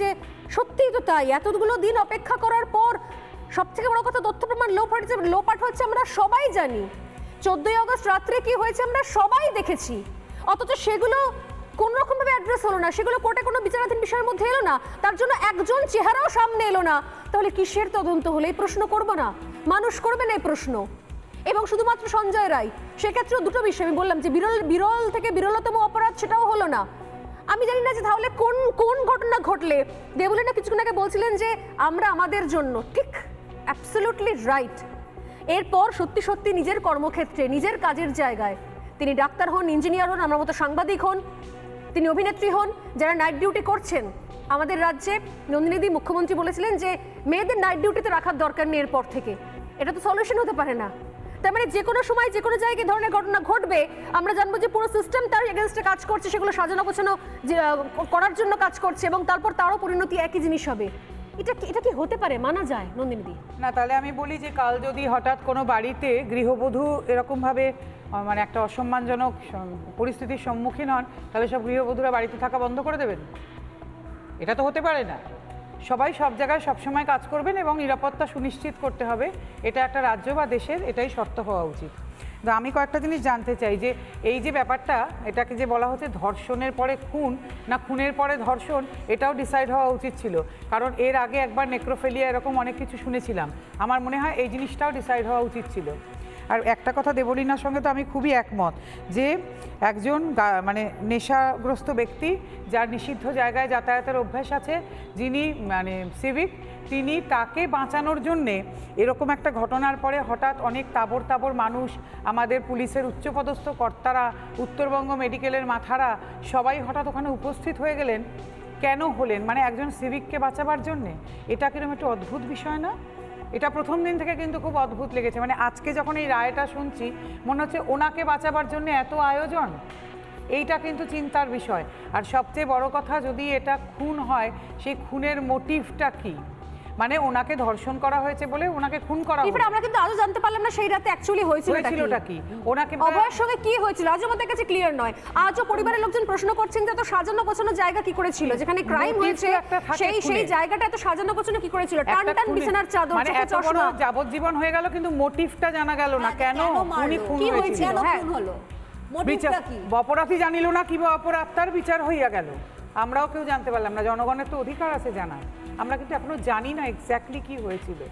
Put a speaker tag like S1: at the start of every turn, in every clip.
S1: যে সত্যিই তো তাই, এতগুলো দিন অপেক্ষা করার পর সব থেকে বড় কথা তথ্য প্রমাণ লোপাট হচ্ছে লোপাট হচ্ছে আমরা সবাই জানি। চোদ্দই অগস্ট রাত্রে কি হয়েছে আমরা সবাই দেখেছি। অথচ সেগুলো কোন রকম ভাবে অ্যাড্রেস হলো না, সেগুলো কোর্টে কোনো বিচারাধীন বিষয়ের মধ্যে এলো না, তার জন্য একজন চেহারাও সামনে এলো না। তাহলে কিসের তদন্ত হলো? এই প্রশ্ন করব না। মানুষ করবে না এই প্রশ্ন। এবং শুধুমাত্র সঞ্জয় রায়, সেক্ষেত্রেও দুটো বিষয় আমি বললাম যে বিরল বিরল থেকে বিরলতম অপরাধ সেটাও হলো না। আমি জানি না যে তাহলে কোন কোন ঘটনা ঘটলে? দেবলিনা কিছুক্ষণ আগে বলছিলেন যে আমরা আমাদের জন্য। ঠিক অ্যাবসলিউটলি রাইট এরপর সত্যি সত্যি নিজের কর্মক্ষেত্রে, নিজের কাজের জায়গায় তিনি ডাক্তার হন ইঞ্জিনিয়ার হন, আমার মতো সাংবাদিক হন, তিনি অভিনেত্রী হন, যারা নাইট ডিউটি করছেন। আমাদের রাজ্যে নন্দিনীদি মুখ্যমন্ত্রী বলেছিলেন যে মেয়েদের নাইট ডিউটিতে রাখার দরকার নেই এরপর থেকে। এটা তো সলিউশন হতে পারে না। তার মানে যে কোনো সময় যে কোনো জায়গায় ধরনের ঘটনা ঘটবে, আমরা জানব যে পুরো সিস্টেম তার এগেনস্টে কাজ করছে, সেগুলো সাজানো গোছানো করার জন্য কাজ করছে এবং তারপর তারও পরিণতি একই জিনিস হবে। এটা এটা কি হতে পারে? মানা যায়, নন্দিনীদি।
S2: না, তাহলে আমি বলি যে কাল যদি হঠাৎ কোনো বাড়িতে গৃহবধূ এরকমভাবে মানে একটা অসম্মানজনক পরিস্থিতির সম্মুখীন হন, তাহলে সব গৃহবধূরা বাড়িতে থাকা বন্ধ করে দেবেন? এটা তো হতে পারে না। সবাই সব জায়গায় সবসময় কাজ করবেন এবং নিরাপত্তা সুনিশ্চিত করতে হবে। এটা একটা রাজ্য বা দেশের, এটাই শর্ত হওয়া উচিত। তো আমি কয়েকটা জিনিস জানতে চাই যে, এই যে ব্যাপারটা, এটাকে যে বলা হচ্ছে ধর্ষণের পরে খুন, না খুনের পরে ধর্ষণ, এটাও ডিসাইড হওয়া উচিত ছিল। কারণ এর আগে একবার নেক্রোফেলিয়া এরকম অনেক কিছু শুনেছিলাম। আমার মনে হয় এই জিনিসটাও ডিসাইড হওয়া উচিত ছিল। আর একটা কথা দেবলীনার সঙ্গে তো আমি খুবই একমত, যে একজন মানে নেশাগ্রস্ত ব্যক্তি যার নিষিদ্ধ জায়গায় যাতায়াতের অভ্যাস আছে, যিনি মানে সিভিক তিনি তাকে বাঁচানোর জন্যে এরকম একটা ঘটনার পরে হঠাৎ অনেক তাবর তাবর মানুষ, আমাদের পুলিশের উচ্চপদস্থ কর্তারা, উত্তরবঙ্গ মেডিকেলের মাথারা, সবাই হঠাৎ ওখানে উপস্থিত হয়ে গেলেন। কেন হলেন? মানে একজন সিভিককে বাঁচাবার জন্যে? এটা কীরকম একটু অদ্ভুত বিষয় না? এটা প্রথম দিন থেকে কিন্তু খুব অদ্ভুত লেগেছে। মানে আজকে যখন এই রায়টা শুনছি, মনে হচ্ছে ওনাকে বাঁচাবার জন্য এত আয়োজন? এইটা কিন্তু চিন্তার বিষয়। আর সবচেয়ে বড় কথা, যদি এটা খুন হয়, সেই খুনের মোটিভটা কি? মানে ওনাকে ধর্ষণ করা হয়েছে বলে ওনাকে খুন করা।
S1: এবার আমরা কিন্তু আজও জানতে পারলাম না সেই রাতে অ্যাকচুয়ালি হয়েছিল
S2: হয়েছিলটা কি? ওনাকে
S1: অভয়ের সঙ্গে কি হয়েছিল? আজও আমাদের কাছে ক্লিয়ার নয়। আজও পরিবারের লোকজন প্রশ্ন করছেন যে এত সাজানো গোছানো জায়গা কি করে ছিল যেখানে ক্রাইম হয়েছে সেই সেই জায়গাটা এত সাজানো গোছানো কি করে ছিল টান টান বিছানার চাদর
S2: মানে এত বড় যাবজ্জীবন হয়ে গেল কিন্তু মোটিভটা জানা গেল না। কেন? উনি খুন হয়েছিল?
S1: হ্যাঁ।
S3: খুন হলো
S2: বিচার অপরাধী জানিল না কিংবা অপরাধ তার বিচার হইয়া গেল। আমরাও কেউ জানতে পারলাম না। জনগণের তো অধিকার আছে জানার। আমরা কিন্তু এখনও জানি না এক্স্যাক্টলি কি হয়েছিল।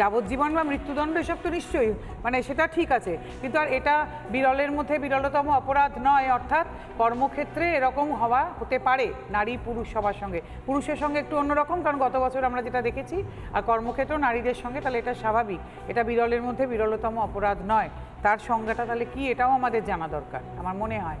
S2: যাবজ্জীবন বা মৃত্যুদণ্ড এসব তো নিশ্চয়ই মানে সেটা ঠিক আছে। কিন্তু আর এটা বিরলের মধ্যে বিরলতম অপরাধ নয়, অর্থাৎ কর্মক্ষেত্রে এরকম হওয়া হতে পারে নারী পুরুষ সবার সঙ্গে। পুরুষের সঙ্গে একটু অন্যরকম, কারণ গত বছর আমরা যেটা দেখেছি, আর কর্মক্ষেত্র নারীদের সঙ্গে, তাহলে এটা স্বাভাবিক। এটা বিরলের মধ্যে বিরলতম অপরাধ নয়। তার সংজ্ঞাটা তাহলে কি, এটাও আমাদের জানা দরকার, আমার মনে হয়।